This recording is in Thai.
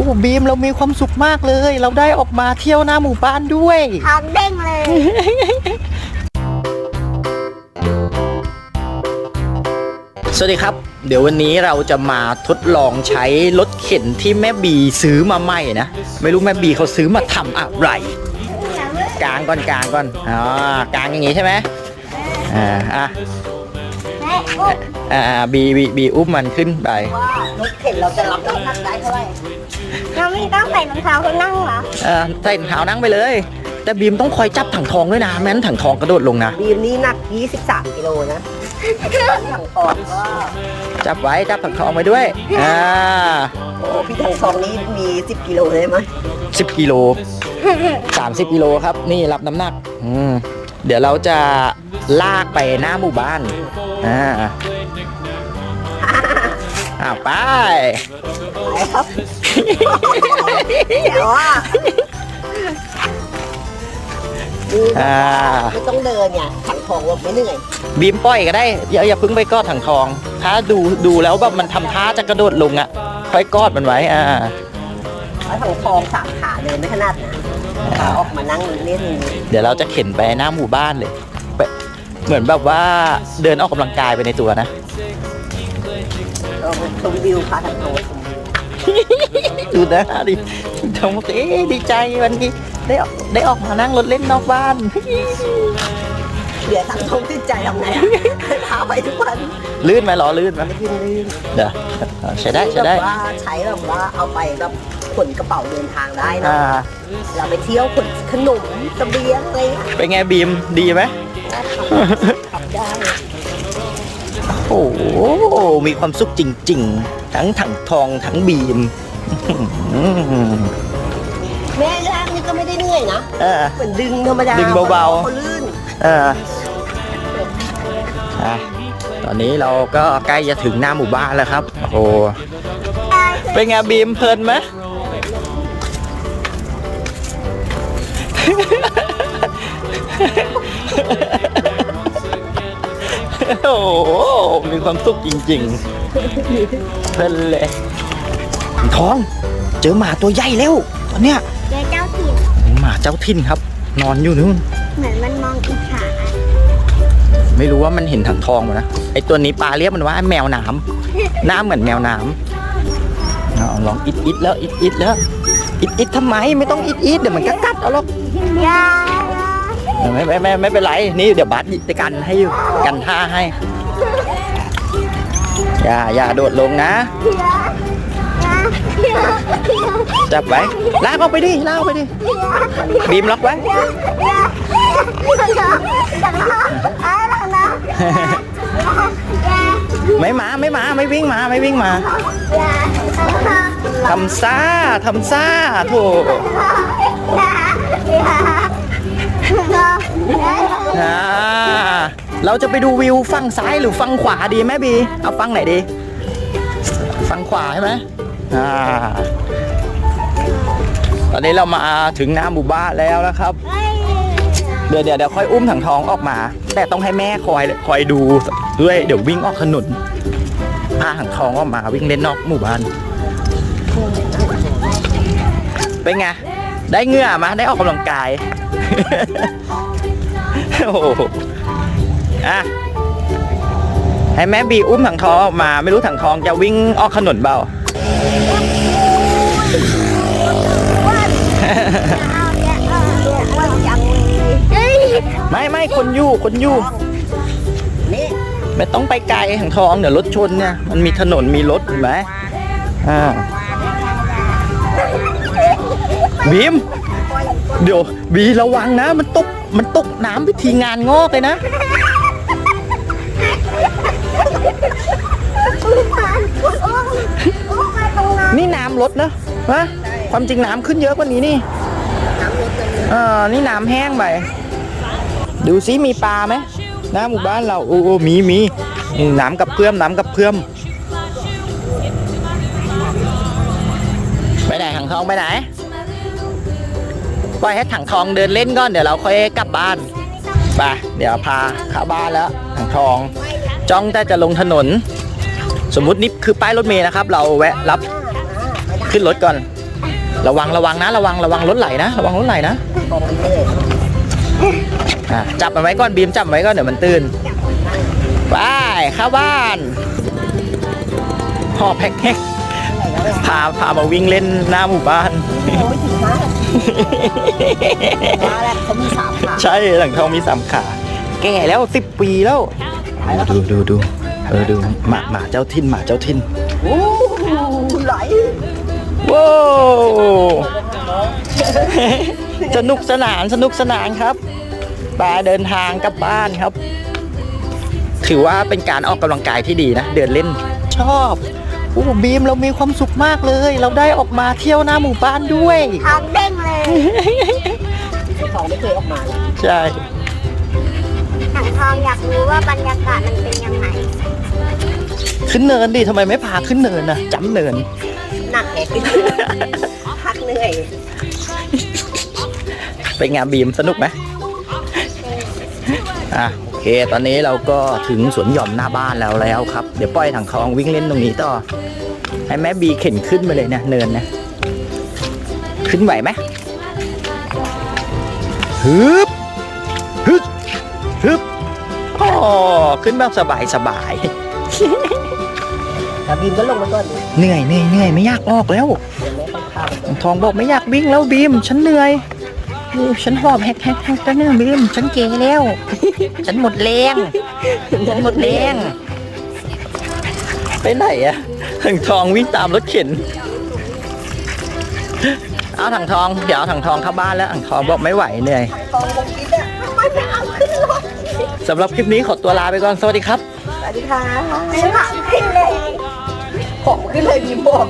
อ้บีมเรามีความสุขมากเลย เราได้ออกมาเที่ยวหน้าหมู่บ้านด้วยทางเด้งเลย สวัสดีครับ เดี๋ยววันนี้เราจะมาทดลองใช้รถเข็นที่แม่บีซื้อมาใหม่นะ ไม่รู้แม่บีเขาซื้อมาทำอะไร กลางก่อนกลางก่อนอ๋อกลางอย่างงี้ใช่ไหมอ่าอะแม่โอ้อ่าอ่าบีบีบีอุ้มมันขึ้นไปว่ารถเข็นเราจะรับน้ำหนักได้เท่าไหร่ เราไม่ต้องใส่รองเท้าคนนั่งเหรอ เออใส่ถุงเท้านั่งไปเลย แต่บีมต้องคอยจับถังทองด้วยนะไม่งั้นถังทองกระโดดลงนะ บีมนี่หนัก 23กิโลนะถังทองก็จับไว้จับถังทองไว้ด้วย อ่าโอ้พี่ถังทองนี่มี 10กิโลเลยไหมสิบกิโลสามสิบกิโลครับ นี่รับน้ำหนัก อืม เดี๋ยวเราจะลากไปหน้าหมู่บ้าน อ่า อ่าไป ไปครับแต่ว่านี่อ่าไม่ต้องเดินไงถังทองว่าไม่เหนื่อยบีมปล่อยก็ได้ อย่าอย่าเพึ่งไปกอดถังทอง ถ้าดูดูแล้วแบบมันทำท่าจะกระโดดลงอะ ค่อยกอดมันไว้อ่า แล้วถังทองสามขาเดินไม่ขนาดนะขาออกมานั่งเล่นเดี๋ยวเราจะเข็นไปหน้าหมู่บ้านเลยไปเหมือนแบบว่าเดินออกกำลังกายไปในตัวนะเรา ชมวิวพาถังทองชมวิวดูนะดิทำเอ๊ะดีใจวันนี้ได้ออกได้ออกมานั่งรถเล่นนอกบ้านเหลือถังทองติดใจทำไงอะพาไปทุกวันลื่นไหมล้อลื่นไหมลื่นลื่นเดี๋ยวใช้ได้ใช้ได้ แบบว่าใช้แบบว่าเอาไปแบบขนกระเป๋าเดินทางได้นะอ่า เราไปเที่ยวขนขนมเสบียงอะไรเงี้ยเป็นไงบีมดีไหมทำได้ โอ้โหมีความสุขจริง ๆ ทั้งถังทองทั้งบีมอื้อหือแม่ล่างนี่ก็ไม่ได้เหนื่อยนะ เออ เหมือนดึงธรรมดาดึงเบาๆ เขาลื่นเอออะตอนนี้เราก็ใกล้จะถึงหน้าหมู่บ้านแล้วครับ โอ้โหเป็นไงบีมเพลินไหม โอ้โหมีความสุขจริงๆเพลินเลยทอง เจอหมาตัวใหญ่แล้วตอนเนี้ยเจ๊เจ้าถิ่นหมาเจ้าถิ่นครับ นอนอยู่นู่น เหมือนมันมองอิจฉาไม่รู้ว่ามันเห็นถังทองมั้ยนะไอตัวนี้ปลาเรียกมันว่าแมวน้ำหน้าเหมือนแมวน้ำเอาลองอิดอิดแล้วอิดอิดแล้วอิดอิดทำไมไม่ต้องอิดอิดเดี๋ยวมันก็กัดเอาหรอกยา ไม่ไม่ไม่ไม่เป็นไร นี่เดี๋ยวบัสจะกันให้อยู่กันท่าให้ อย่าอย่าโดดลงนะจับไว้ลากออกไปดิลากออกไปดิบีมล็อกไว้ไม่มาไม่มาไม่วิ่งมาไม่วิ่งมาทำซ่าทำซ่าโถ อ่าเราจะไปดูวิวฝั่งซ้ายหรือฝั่งขวาดีไหมบี เอาฝั่งไหนดีฝั่งขวาใช่ไหมอ่าตอนนี้เรามาถึงหน้าหมู่บ้านแล้วนะครับ เดี๋ยวเดี๋ยวเดี๋ยวค่อยอุ้มถังทองออกมา แต่ต้องให้แม่คอยคอยดูด้วยเดี๋ยววิ่งออกถนนพาถังทองออกมาวิ่งเล่นนอกหมู่บ้าน เป็นไง ได้เงื่อมาได้ออกกำลังกาย โอ้โหอะให้แม่บีอุ้มถังทองออกมาไม่รู้ถังทองจะวิ่งออกถนนเปล่าไม่ไม่คนอยู่คนอยู่นี่ไม่ต้องไปไกลถังทองเดี๋ยวรถชนเนี่ยมันมีถนนมีรถเห็นไหมอ่าบีมเดี๋ยวบีระวังนะมันตก มันตกน้ำพิธีงานงอกเลยนะ นี่น้ำลดนะวะความจริงน้ำขึ้นเยอะกว่านี้นี่เออนี่น้ำแห้งไป ดูซิมีปลาไหมหน้าหมู่บ้านเราโอ้โอมีมีน้ำกับเพื่อมน้ำกับเพื่อมไปไหนถังทองไปไหน ปล่อยให้ถังทองเดินเล่นก่อนเดี๋ยวเราค่อยกลับบ้านไปเดี๋ยวพาเข้าบ้านแล้วถังทอง จ้องแต่จะลงถนน สมมุตินี่คือป้ายรถเมล์นะครับ เราแวะรับขึ้นรถก่อน ระวังระวังนะ ระวังระวังรถไหลนะ ระวังรถไหลนะจับมันไว้ก่อนบีมจับไว้ก่อนเดี๋ยวมันตื่นไปเข้าบ้านหอบแพ็คแฮกพาพามาวิ่งเล่นหน้าหมู่บ้าน ถึงห้าว่าแล้วเขามีสามขาใช่หลังทองมีสามขา แก่แล้วสิบปีแล้วดูดูดูเออดูหมาหมาเจ้าทินหมาเจ้าทินโอ้ไหลว้าวสนุกสนานสนุกสนานครับปาเดินทางกลับบ้านครับ ถือว่าเป็นการออกกำลังกายที่ดีนะ เดินเล่นชอบ โอ้บีมเรามีความสุขมากเลย เราได้ออกมาเที่ยวหน้าหมู่บ้านด้วย ทางเด้งเลยสองไม่เคยออกมาเลยใช่ หนังทองอยากรู้ว่าบรรยากาศมันเป็นยังไง ขึ้นเนินดิทำไมไม่พาขึ้นเนินนะจำเนิน หนักแหกขึ้นพักเหนื่อย เป็นไงานบีมสนุกไหมอะโอ เค ตอนนี้เราก็ถึงสวนหย่อมหน้าบ้านแล้วแล้วครับ เดี๋ยวปล่อยถังทองวิ่งเล่นตรงนี้ต่อ ให้แม่บีเข็นขึ้นมาเลยเนี่ยเนินนะ ขึ้นไหวไหมฮึบฮึบฮึบอ๋อขึ้นแบบสบายสบายแต่บีมก็ลงมาก่อนดิเหนื่อยเหนื่อยเหนื่อยไม่อยากออกแล้วเดี๋ยวแม่ต้องข้ามไปถังทองบอกไม่อยากวิ่งแล้วบีม ฉันเหนื่อย บีมฉันหอบแฮกแฮกแฮกแล้วเนี่ยบีมฉันเก๋แล้ว ฉันหมดแรงฉันหมดแรงไปไหนอะถังทองวิ่งตามรถเข็น เอาถังทอง เดี๋ยวเอาถังทองเข้าบ้านแล้วถังทองบอกไม่ไหวเหนื่อยกองคงคิดอะทำไมไม่เอาขึ้นรถสำหรับคลิปนี้ขอตัวลาไปก่อน สวัสดีครับ สวัสดีค่ะไม่ผ่านขึ้นเลยของขึ้นเลยบีมบอก